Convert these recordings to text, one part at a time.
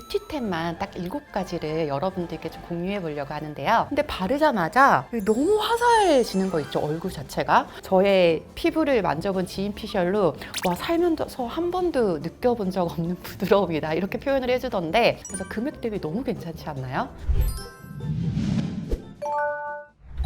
뷰티템만 딱 일곱 가지를 여러분들께 좀 공유해 보려고 하는데요. 근데 바르자마자 너무 화사해지는 거 있죠, 얼굴 자체가. 저의 피부를 만져본 지인 피셜로 와, 살면서 한 번도 느껴본 적 없는 부드러움이다. 이렇게 표현을 해주던데 그래서 금액 대비 너무 괜찮지 않나요?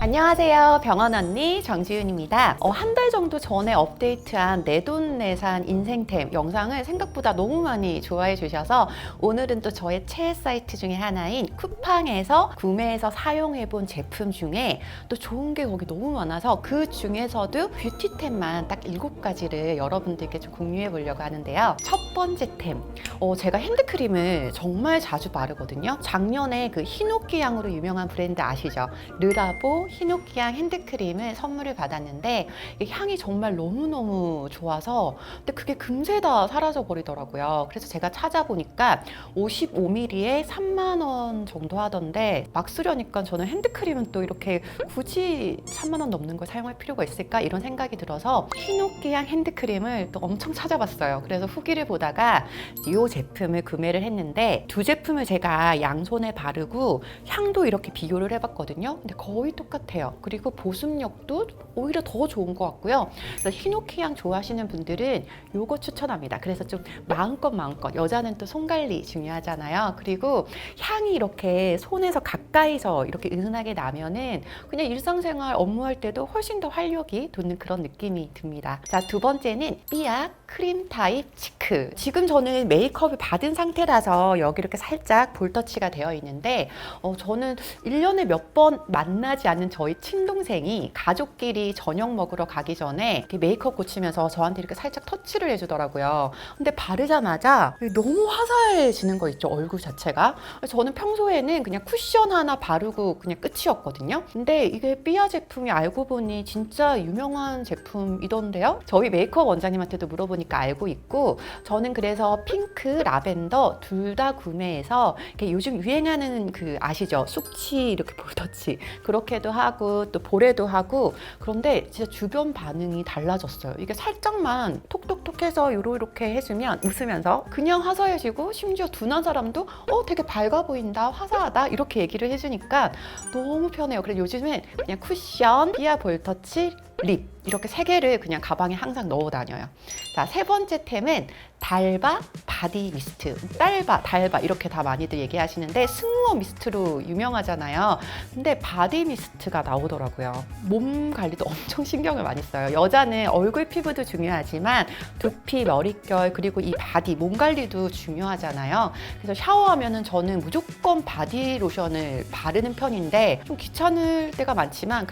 안녕하세요. 병원 언니 정지윤입니다. 어, 한 달 정도 전에 업데이트한 내돈내산 인생템 영상을 생각보다 너무 많이 좋아해 주셔서 오늘은 또 저의 최애 사이트 중에 하나인 쿠팡에서 구매해서 사용해 본 제품 중에 또 좋은 게 거기 너무 많아서 그 중에서도 뷰티템만 딱 일곱 가지를 여러분들께 좀 공유해 보려고 하는데요. 첫 번째 템. 어, 제가 핸드크림을 정말 자주 바르거든요. 작년에 그 히노키 향으로 유명한 브랜드 아시죠? 르라보 히노키향 핸드크림을 선물을 받았는데 이 향이 정말 너무너무 좋아서 근데 그게 금세 다 사라져 버리더라고요. 그래서 제가 찾아보니까 55ml에 3만 원 정도 하던데 막 쓰려니까 저는 핸드크림은 또 이렇게 굳이 3만 원 넘는 걸 사용할 필요가 있을까 이런 생각이 들어서 히노키향 핸드크림을 또 엄청 찾아봤어요. 그래서 후기를 보다가 이 제품을 구매를 했는데 두 제품을 제가 양손에 바르고 향도 이렇게 비교를 해봤거든요. 근데 거의 똑같 아요. 그리고 보습력도 오히려 더 좋은 것 같고요. 그래서 히노키향 좋아하시는 분들은 요거 추천합니다. 그래서 좀 마음껏 마음껏 여자는 또 손 관리 중요하잖아요. 그리고 향이 이렇게 손에서 가까이서 이렇게 은은하게 나면은 그냥 일상생활 업무할 때도 훨씬 더 활력이 돋는 그런 느낌이 듭니다. 자, 두 번째는 삐아 크림 타입 치크. 지금 저는 메이크업을 받은 상태라서 여기 이렇게 살짝 볼터치가 되어 있는데 어, 저는 1년에 몇 번 만나지 않는 저희 친동생이 가족끼리 저녁 먹으러 가기 전에 이렇게 메이크업 고치면서 저한테 이렇게 살짝 터치를 해주더라고요. 근데 바르자마자 너무 화사해지는 거 있죠, 얼굴 자체가. 저는 평소에는 그냥 쿠션 하나 바르고 그냥 끝이었거든요. 근데 이게 삐아 제품이 알고 보니 진짜 유명한 제품이던데요. 저희 메이크업 원장님한테도 물어보니 까 알고 있고 저는 그래서 핑크, 라벤더 둘 다 구매해서 요즘 유행하는 그 아시죠? 쑥치 이렇게 볼터치 그렇게도 하고 또 보레도 하고 그런데 진짜 주변 반응이 달라졌어요. 이게 살짝만 톡톡톡 해서 요러 이렇게 해주면 웃으면서 그냥 화사해지고 심지어 둔한 사람도 어 되게 밝아 보인다 화사하다 이렇게 얘기를 해주니까 너무 편해요. 그래서 요즘엔 그냥 쿠션, 삐아 볼터치, 립 이렇게 세 개를 그냥 가방에 항상 넣어 다녀요. 자, 세 번째 템은 달바 바디 미스트. 딸바, 달바 이렇게 다 많이들 얘기하시는데 승무원 미스트로 유명하잖아요. 근데 바디 미스트가 나오더라고요. 몸 관리도 엄청 신경을 많이 써요. 여자는 얼굴 피부도 중요하지만 두피, 머릿결 그리고 이 바디 몸 관리도 중요하잖아요. 그래서 샤워하면은 저는 무조건 바디 로션을 바르는 편인데 좀 귀찮을 때가 많지만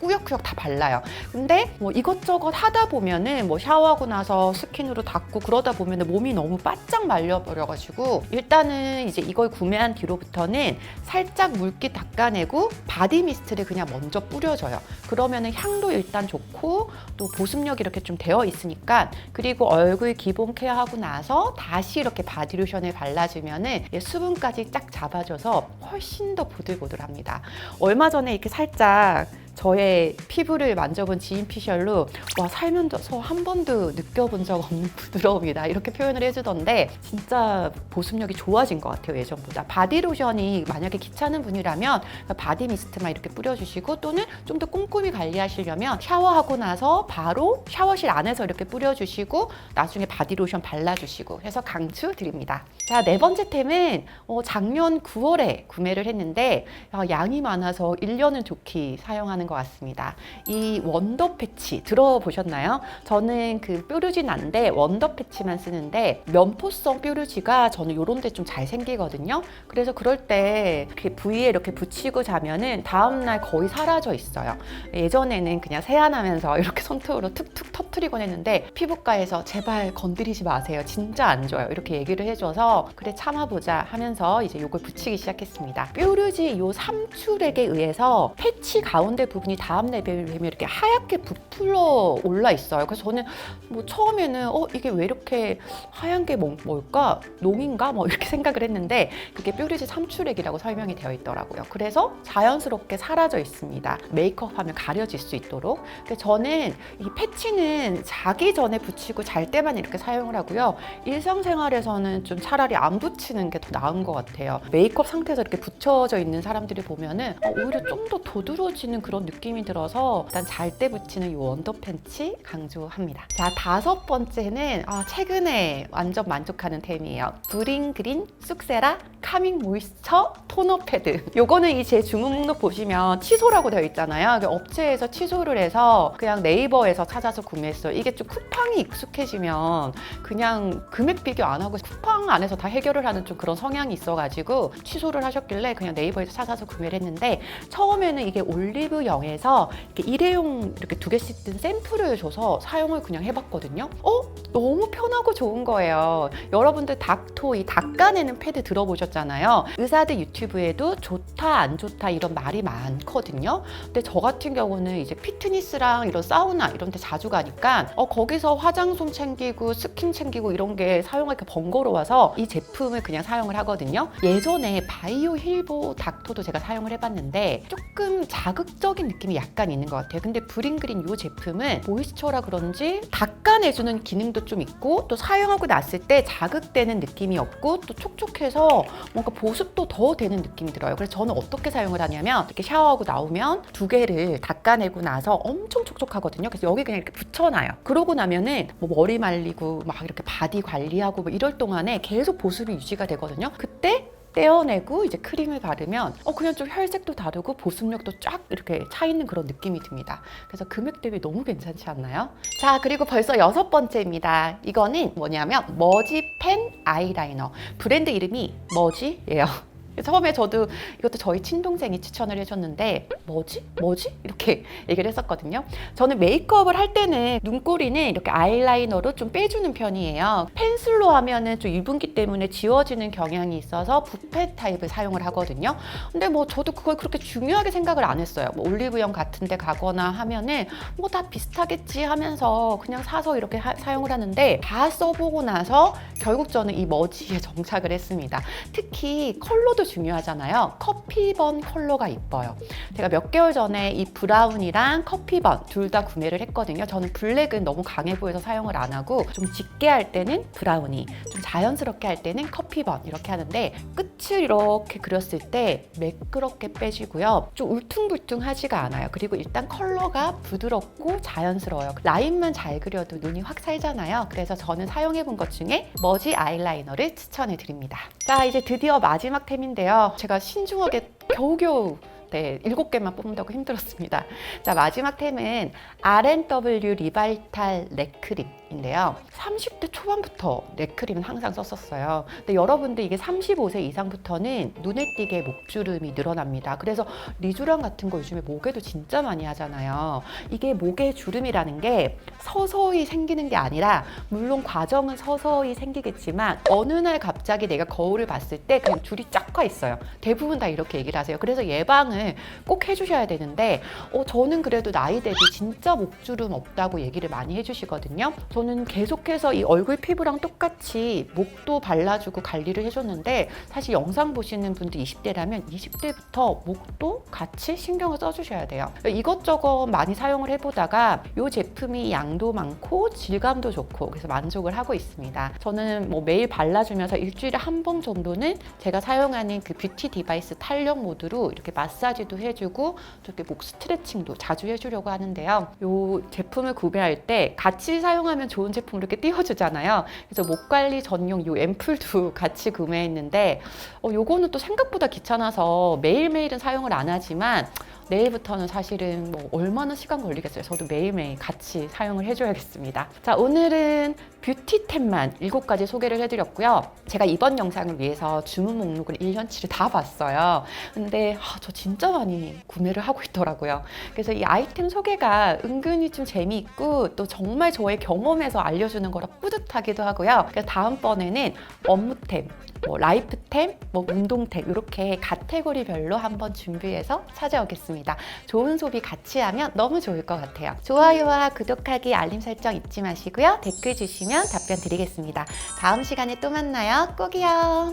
꾸역꾸역 다 발라요. 근데 뭐 이것저것 하다 보면은 뭐 샤워하고 나서 스킨으로 닦고 그러다 보면은 몸이 너무 바짝 말려버려가지고 일단은 이제 이걸 구매한 뒤로부터는 살짝 물기 닦아내고 바디 미스트를 그냥 먼저 뿌려줘요. 그러면은 향도 일단 좋고 또 보습력이 이렇게 좀 되어 있으니까 그리고 얼굴 기본 케어하고 나서 다시 이렇게 바디 로션을 발라주면은 이 수분까지 쫙 잡아줘서 훨씬 더 보들보들합니다. 얼마 전에 이렇게 살짝 저의 피부를 만져본 지인 피셜로 와 살면서 한 번도 느껴본 적 없는 부드러움이다. 이렇게 표현을 해주던데 진짜 보습력이 좋아진 것 같아요 예전보다. 바디로션이 만약에 귀찮은 분이라면 바디 미스트만 이렇게 뿌려주시고 또는 좀 더 꼼꼼히 관리하시려면 샤워하고 나서 바로 샤워실 안에서 이렇게 뿌려주시고 나중에 바디로션 발라주시고 해서 강추 드립니다. 자 네 번째 템은 어, 작년 9월에 구매를 했는데 아, 양이 많아서 1년은 좋게 사용하는 것 같습니다. 이 원더 패치 들어보셨나요? 저는 그 뾰루지 난데 원더 패치만 쓰는데 면포성 뾰루지가 저는 요런 데 좀 잘 생기거든요. 그래서 그럴 때 이렇게 부위에 이렇게 붙이고 자면은 다음날 거의 사라져 있어요. 예전에는 그냥 세안하면서 이렇게 손톱으로 툭툭 터트리곤 했는데 피부과에서 제발 건드리지 마세요. 진짜 안 좋아요. 이렇게 얘기를 해줘서 그래 참아보자 하면서 이제 요걸 붙이기 시작했습니다. 뾰루지 요 삼출액에 의해서 패치 가운데 부분이 다음 레벨 되면 이렇게 하얗게 부풀어 올라 있어요. 그래서 저는 뭐 처음에는 어 이게 왜 이렇게 하얀 게 뭐, 뭘까 농인가 뭐 이렇게 생각을 했는데 그게 뾰루지 삼출액이라고 설명이 되어 있더라고요. 그래서 자연스럽게 사라져 있습니다. 메이크업하면 가려질 수 있도록. 근데 저는 이 패치는 자기 전에 붙이고 잘 때만 이렇게 사용을 하고요. 일상생활에서는 좀 차라리 안 붙이는 게 더 나은 것 같아요. 메이크업 상태에서 이렇게 붙여져 있는 사람들이 보면은 어, 오히려 좀 더 도드러지는 그런 느낌이 들어서 일단 잘 때 붙이는 이 원더 팬치 강조합니다. 자 다섯 번째는 아, 최근에 완전 만족하는 템이에요. 브링 그린 쑥세라 카밍 모이스처 토너 패드. 요거는 이 제 주문 목록 보시면 취소라고 되어 있잖아요. 그 업체에서 취소를 해서 그냥 네이버에서 찾아서 구매했어요. 이게 좀 쿠팡이 익숙해지면 그냥 금액 비교 안 하고 쿠팡 안에서 다 해결을 하는 좀 그런 성향이 있어가지고 취소를 하셨길래 그냥 네이버에서 찾아서 구매를 했는데 처음에는 이게 올리브 영에서 이렇게 일회용 이렇게 두 개씩 든 샘플을 줘서 사용을 그냥 해봤거든요. 어? 너무 편하고 좋은 거예요. 여러분들 닥토 이 닦아내는 패드 들어보셨잖아요. 의사들 유튜브에도 좋다 안 좋다 이런 말이 많거든요. 근데 저 같은 경우는 이제 피트니스랑 이런 사우나 이런 데 자주 가니까 어, 거기서 화장솜 챙기고 스킨 챙기고 이런 게 사용하기 번거로워서 이 제품을 그냥 사용을 하거든요. 예전에 바이오 힐보 닥토도 제가 사용을 해봤는데 조금 자극적인 느낌이 약간 있는 것 같아요. 근데 브링그린 이 제품은 모이스처라 그런지 닦아내주는 기능도 좀 있고 또 사용하고 났을 때 자극되는 느낌이 없고 또 촉촉해서 뭔가 보습도 더 되는 느낌이 들어요. 그래서 저는 어떻게 사용을 하냐면 이렇게 샤워하고 나오면 두 개를 닦아내고 나서 엄청 촉촉하거든요. 그래서 여기 그냥 이렇게 붙여놔요. 그러고 나면은 뭐 머리 말리고 막 이렇게 바디 관리하고 뭐 이럴 동안에 계속 보습이 유지가 되거든요. 그때 떼어내고 이제 크림을 바르면 어 그냥 좀 혈색도 다르고 보습력도 쫙 이렇게 차 있는 그런 느낌이 듭니다. 그래서 금액 대비 너무 괜찮지 않나요? 자 그리고 벌써 여섯 번째입니다. 이거는 뭐냐면 머지 펜 아이라이너 브랜드 이름이 머지예요. 처음에 저도 이것도 저희 친동생이 추천을 해줬는데 뭐지? 뭐지? 이렇게 얘기를 했었거든요. 저는 메이크업을 할 때는 눈꼬리는 이렇게 아이라이너로 좀 빼주는 편이에요. 펜슬로 하면은 좀 유분기 때문에 지워지는 경향이 있어서 붓펜 타입을 사용을 하거든요. 근데 뭐 저도 그걸 그렇게 중요하게 생각을 안 했어요. 뭐 올리브영 같은 데 가거나 하면은 뭐 다 비슷하겠지 하면서 그냥 사서 이렇게 하- 사용을 하는데 다 써보고 나서 결국 저는 이 머지에 정착을 했습니다. 특히 컬러도 중요하잖아요. 커피번 컬러가 이뻐요. 제가 몇 개월 전에 이 브라운이랑 커피번 둘 다 구매를 했거든요. 저는 블랙은 너무 강해 보여서 사용을 안 하고 좀 짙게 할 때는 브라운이, 좀 자연스럽게 할 때는 커피번 이렇게 하는데 끝을 이렇게 그렸을 때 매끄럽게 빼지고요. 좀 울퉁불퉁하지가 않아요. 그리고 일단 컬러가 부드럽고 자연스러워요. 라인만 잘 그려도 눈이 확 살잖아요. 그래서 저는 사용해 본 것 중에 머지 아이라이너를 추천해 드립니다. 자, 이제 드디어 마지막 템인 데요. 제가 신중하게 겨우겨우 네, 일곱 개만 뽑는다고 힘들었습니다. 자, 마지막 템은 R&W 리발탈 렉크림 인데요. 30대 초반부터 렉크림은 항상 썼었어요. 근데 여러분들 이게 35세 이상부터는 눈에 띄게 목주름이 늘어납니다. 그래서 리쥬랑 같은 거 요즘에 목에도 진짜 많이 하잖아요. 이게 목에 주름이라는 게 서서히 생기는 게 아니라 물론 과정은 서서히 생기겠지만 어느 날 갑자기 내가 거울을 봤을 때 그냥 줄이 쫙 가 있어요. 대부분 다 이렇게 얘기를 하세요. 그래서 예방을 꼭 해주셔야 되는데 어, 저는 그래도 나이 대비 진짜 목주름 없다고 얘기를 많이 해주시거든요. 저는 계속해서 이 얼굴 피부랑 똑같이 목도 발라주고 관리를 해줬는데 사실 영상 보시는 분들 20대라면 20대부터 목도 같이 신경을 써주셔야 돼요. 이것저것 많이 사용을 해보다가 이 제품이 양도 많고 질감도 좋고 그래서 만족을 하고 있습니다. 저는 뭐 매일 발라주면서 일주일에 한 번 정도는 제가 사용하는 그 뷰티 디바이스 탄력 모드로 이렇게 마사지도 해주고 또 이렇게 목 스트레칭도 자주 해주려고 하는데요. 이 제품을 구매할 때 같이 사용하면 좋은 제품을 이렇게 띄워주잖아요. 그래서 목 관리 전용 이 앰플도 같이 구매했는데 어, 요거는 또 생각보다 귀찮아서 매일매일은 사용을 안 하지만 내일부터는 사실은 뭐 얼마나 시간 걸리겠어요. 저도 매일매일 같이 사용을 해줘야겠습니다. 자, 오늘은 뷰티템만 7가지 소개를 해드렸고요. 제가 이번 영상을 위해서 주문 목록을 1년치를 다 봤어요. 근데 아, 저 진짜 많이 구매를 하고 있더라고요. 그래서 이 아이템 소개가 은근히 좀 재미있고 또 정말 저의 경험에서 알려주는 거라 뿌듯하기도 하고요. 그래서 다음번에는 업무템, 뭐 라이프템, 뭐 운동템 이렇게 카테고리별로 한번 준비해서 찾아오겠습니다. 좋은 소비 같이 하면 너무 좋을 것 같아요. 좋아요와 구독하기, 알림 설정 잊지 마시고요. 댓글 주시면 답변 드리겠습니다. 다음 시간에 또 만나요. 꼭이요.